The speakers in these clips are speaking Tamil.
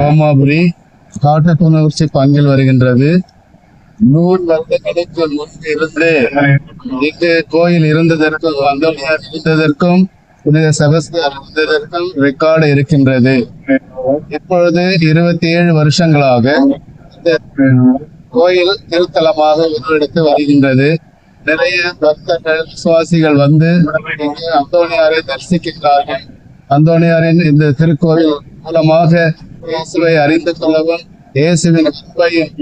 ரோமாபுரி காட்டத்துணர்ச்சி பங்கில் வருகின்றது. நூறு வருடங்களுக்கு முன்பு இருந்து இங்கு கோயில் இருந்ததற்கும் அந்தோனியார் இருந்ததற்கும் புனித செபஸ்தியார் இருந்ததற்கும் ரெக்கார்டு இருக்கின்றது. இப்பொழுது இருபத்தி ஏழு வருஷங்களாக இந்த கோயில் திருத்தலமாக உருவெடுத்து வருகின்றது. நிறைய பக்தர்கள் விசுவாசிகள் வந்து இங்கு அந்தோணியாரை தரிசிக்கின்றார்கள். அந்தோணியாரின் இந்த திருக்கோயில் மூலமாக இயேசுவை அறிந்து கொள்ளவும் இயேசுவின் அன்பையும்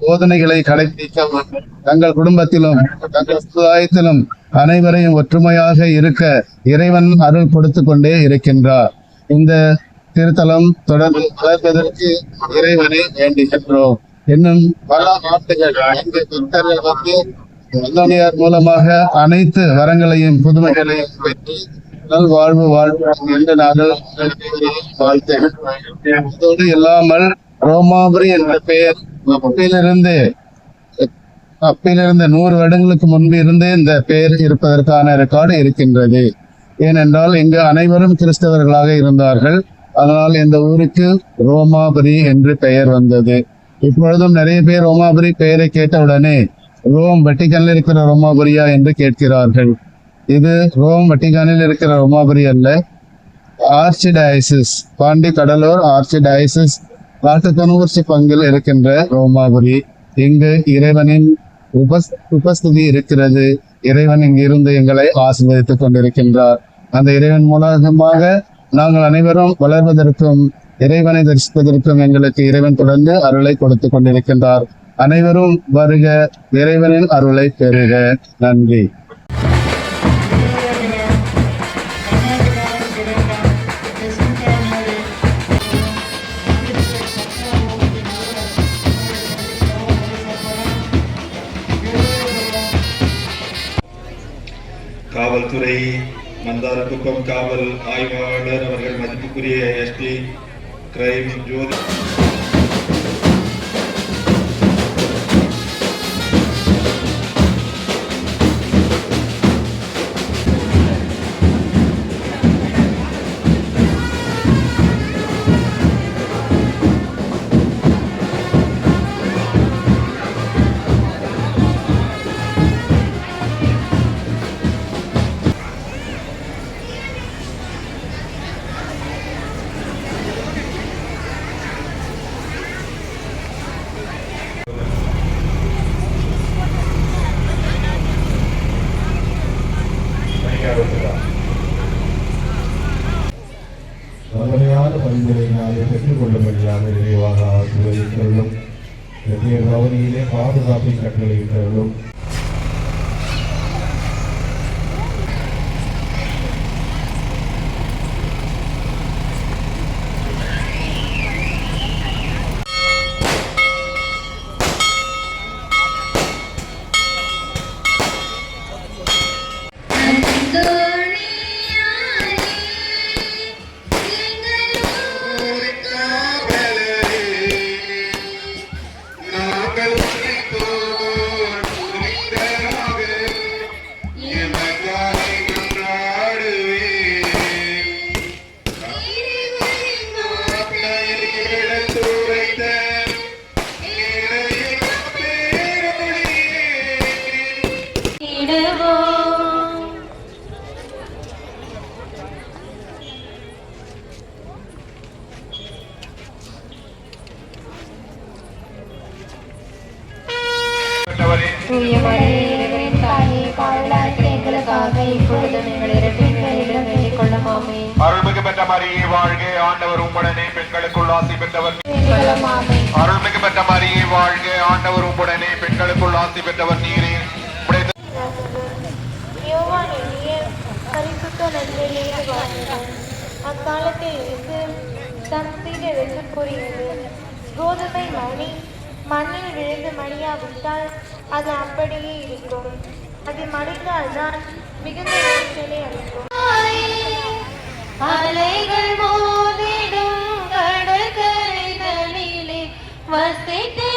போதனைகளை கடைபிடிக்கவும் தங்கள் குடும்பத்திலும் தங்கள் சமுதாயத்திலும் அனைவரையும் ஒற்றுமையாக இருக்க இறைவன் அருள் கொடுத்து கொண்டே இருக்கின்றார். இந்த திருத்தலம் தொடர்ந்து வளர்வதற்கு இறைவனை வேண்டுகின்றோம். இன்னும் பல ஆண்டுகள் பக்தர்கள் வந்து மூலமாக அனைத்து வரங்களையும் புதுமைகளையும் பெற்று நல் வாழ்வு வாழ்வு என்று நாங்கள் வாழ்த்தேன். அதோடு இல்லாமல் ரோமாபுரி என்ற பெயர் அப்பிலிருந்து அப்பிலிருந்து நூறு வருடங்களுக்கு முன்பு இருந்து இந்த பெயர் இருப்பதற்கான ரெக்கார்டு இருக்கின்றது. ஏனென்றால் இங்கு அனைவரும் கிறிஸ்தவர்களாக இருந்தார்கள். அதனால் இந்த ஊருக்கு ரோமாபுரி என்று பெயர் வந்தது. இப்பொழுதும் நிறைய பேர் ரோமாபுரி பெயரை கேட்டவுடனே ரோம் வெட்டிக்கல்ல இருக்கிற ரோமாபுரியா? என்று கேட்கிறார்கள். இது ரோம் வட்டிகானில் இருக்கிற ரோமாபுரி அல்ல. Archdiocese Pondy Cuddalore archdiocese காட்டுத்தனூர்ச்சி பங்கில் இருக்கின்ற ரோமாபுரி. இங்கு இறைவனின் உபஸ் உபஸ்துதி இருக்கிறது. இறைவன் இங்கிருந்து எங்களை ஆசீர்வதித்துக் கொண்டிருக்கின்றார். அந்த இறைவன் மூலமாக நாங்கள் அனைவரும் வளர்வதற்கும் இறைவனை தரிசிப்பதற்கும் எங்களுக்கு இறைவன் தொடர்ந்து அருளை கொடுத்து கொண்டிருக்கின்றார். அனைவரும் வருக இறைவனின் அருளை பெறுக. நன்றி. காவல்துறை மந்தாரக்குப்பம் காவல் ஆய்வாளர் அவர்கள் மதிப்புக்குரிய எஸ்டி கிரைம் ஜோதி வலிமையான பரிந்துரையினாலே பெற்றுக்கொள்ளும்படியாக விரைவாக ஆசீர்வதித்தருளும் வெவ்வேறு பகுதியிலே பாதுகாப்பின் கட்டளையிட்டருளும். தூய மரியே, தாயே, பாவிகளாகிய எங்களுக்காக இப்பொழுதும் எங்கள் இறப்பின் வேளையிலும் வேண்டிக் கொள்ளும் அருள்மிகு பெற்ற மரியே வாழ்க ஆண்டவர் உம்முடனே பெண்களுக்குள் ஆசி பெற்றவர். அருள்மிகு பெற்ற மரியே வாழ்க ஆண்டவர் உம்முடனே பெண்களுக்குள் ஆசி பெற்றவர் நீரே. அக்காலத்தில் இருந்து தம் கூறியது. கோதுமை மணி மண்ணில் விழுந்து மடியாவிட்டால் அது அப்படியே இருக்கும். அது மடித்தால்தான் மிகுந்த இறைச்சலை அளிக்கும். அலைகள் மோதிடும் கடற்கரை தனிலே வசித்து